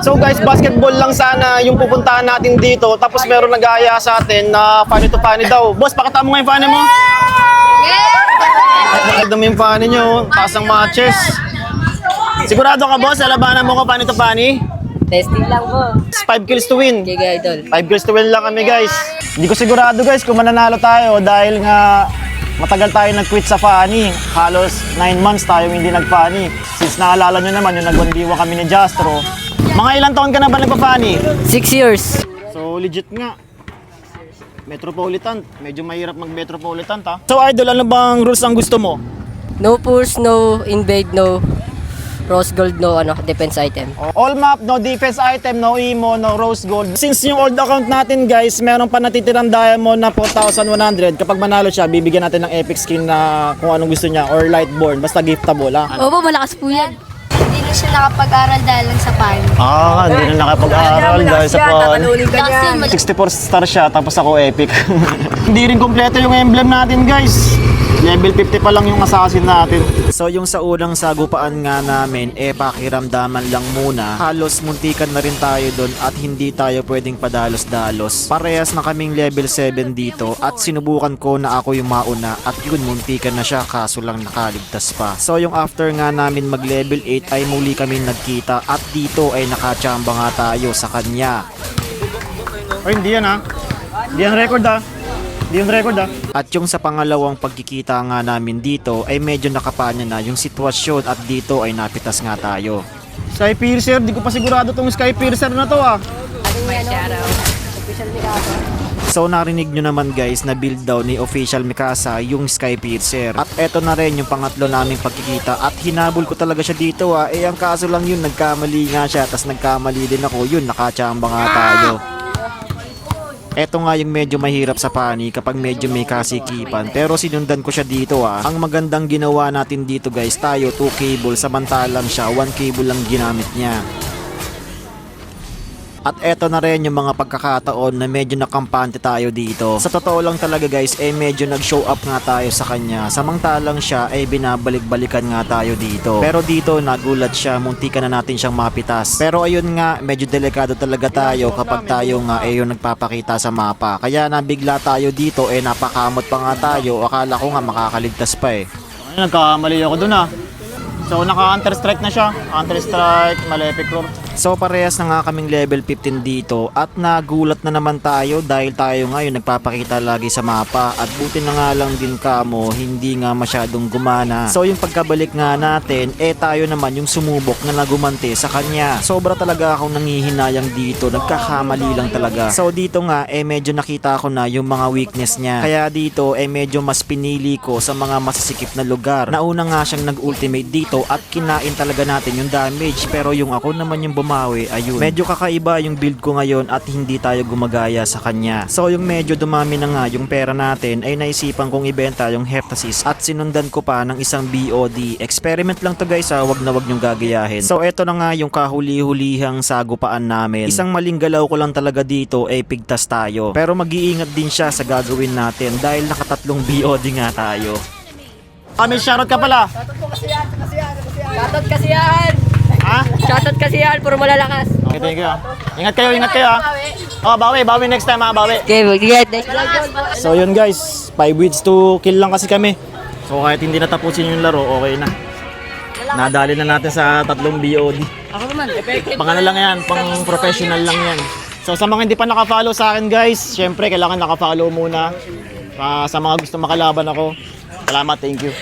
So guys, basketball lang sana yung pupuntahan natin dito. Tapos meron nag-aaya sa atin na funny to funny daw. Boss, pakita mo nga yung funny mo. Pakita mo yung funny nyo. Taas ng matches. Sigurado ka boss, alabanan mo ko funny to funny. Testing lang po. 5 kills to win. Giga idol. 5 kills to win lang kami guys. Hindi ko sigurado guys kung mananalo tayo dahil nga matagal tayo nag-quit sa Fanny. Halos 9 months tayo hindi nag-Fanny. Since naalala nyo naman yung nagwandiwa kami ni Jastro. Mga ilang taon ka na ba nagpa-Fanny? Six years. So legit nga. Metropolitan. Medyo mahirap mag-metropolitan ta. So idol, ano bang rules ang gusto mo? No push, no invade, no rose gold, no ano, defense item. All map, no defense item, no emo, no rose gold. Since yung old account natin guys, meron pa natitirang diamond na 4,100. Kapag manalo siya, bibigyan natin ng epic skin na kung anong gusto niya or lightborn. Basta giftable ah. Opo, malakas po yan. Hindi siya nakapag-aral dahil lang sa pan. Ah, hindi na nakapag-aral dahil sa pan. Kasi mal- 64 star siya, tapos ako epic. Hindi rin kompleto yung emblem natin, guys. Level 50 pa lang yung assassin natin. So yung sa unang sagupaan nga namin, eh pakiramdaman lang muna. Halos muntikan na rin tayo doon at hindi tayo pwedeng padalos-dalos. Parehas na kaming level 7 dito at sinubukan ko na ako yung mauna at yun muntikan na siya kaso lang nakaligtas pa. So yung after nga namin mag level 8 ay muli kami nagkita at dito ay nakachamba nga tayo sa kanya. Ay, hindi yan ha. Hindi yan record ha. Hindi yan record ha. At yung sa pangalawang pagkikita nga namin dito ay medyo nakapanya na yung sitwasyon at dito ay napitas nga tayo. Sky Piercer, di ko pa sigurado tong Sky Piercer na to ah. So narinig nyo naman guys na build daw ni official Mikasa yung Sky Piercer. At eto na rin yung pangatlo naming pagkikita at hinabol ko talaga siya dito ah. Eh ang kaso lang yun nagkamali nga siya tas nagkamali din ako yun nakachamba nga tayo. Eto nga yung medyo mahirap sa pani kapag medyo may kasikipan pero sinundan ko siya dito ah. Ang magandang ginawa natin dito guys tayo 2 cable samantalang siya 1 cable lang ginamit niya. At eto na rin yung mga pagkakataon na medyo nakampante tayo dito. Sa totoo lang talaga guys, eh medyo nag-show up nga tayo sa kanya. Samantalang siya ay binabalik-balikan nga tayo dito. Pero dito nagulat siya, munti ka na natin siyang mapitas. Pero ayun nga, medyo delikado talaga tayo kapag tayo nga eh yung nagpapakita sa mapa. Kaya nabigla tayo dito eh napakamot pa nga tayo. Akala ko nga makakaligtas pa eh. Nagkakamali ako dun ah. So naka Counter Strike na siya. Counter Strike, Malefic Roar. So parehas na nga kaming level 15 dito at nagulat na naman tayo dahil tayo ngayon nagpapakita lagi sa mapa at buti na nga lang din kamo hindi nga masyadong gumana. So yung pagkabalik nga natin eh tayo naman yung sumubok na nagumante sa kanya. Sobra talaga akong nangihinayang dito, nagkakamali lang talaga. So dito nga eh medyo nakita ko na yung mga weakness niya. Kaya dito eh medyo mas pinili ko sa mga masasikip na lugar. Nauna nga siyang nag-ultimate dito at kinain talaga natin yung damage pero yung ako naman yung bumawi ayun. Medyo kakaiba yung build ko ngayon at hindi tayo gumagaya sa kanya. So yung medyo dumami na nga yung pera natin ay naisipan kong ibenta yung Heptasis at sinundan ko pa ng isang BOD. Experiment lang to guys ha, wag na wag nyong gagayahin. So eto na nga yung kahuli-hulihang sagupaan namin. Isang maling galaw ko lang talaga dito ay pigtas tayo. Pero mag-iingat din siya sa gagawin natin dahil nakatatlong BOD nga tayo. Kami shoutout ka pala. Shoutout kasi yan! Ha? Shoutout kasi yan, puro malalakas. Okay, thank you. ah. Ingat kayo, ingat kayo. ah. Oh, bawi, bawi next time, ah, bawi. Okay, mag-get next So yun guys, 5 weeds to kill lang kasi kami. So kahit hindi natapusin yung laro, okay na. Nadali na natin sa tatlong BOD. Ako naman. Pang ano lang yan, pang professional lang yan. So sa mga hindi pa naka-follow sa akin guys, syempre kailangan naka-follow muna. Ah, sa mga gusto makalaban ako. Salamat, thank you.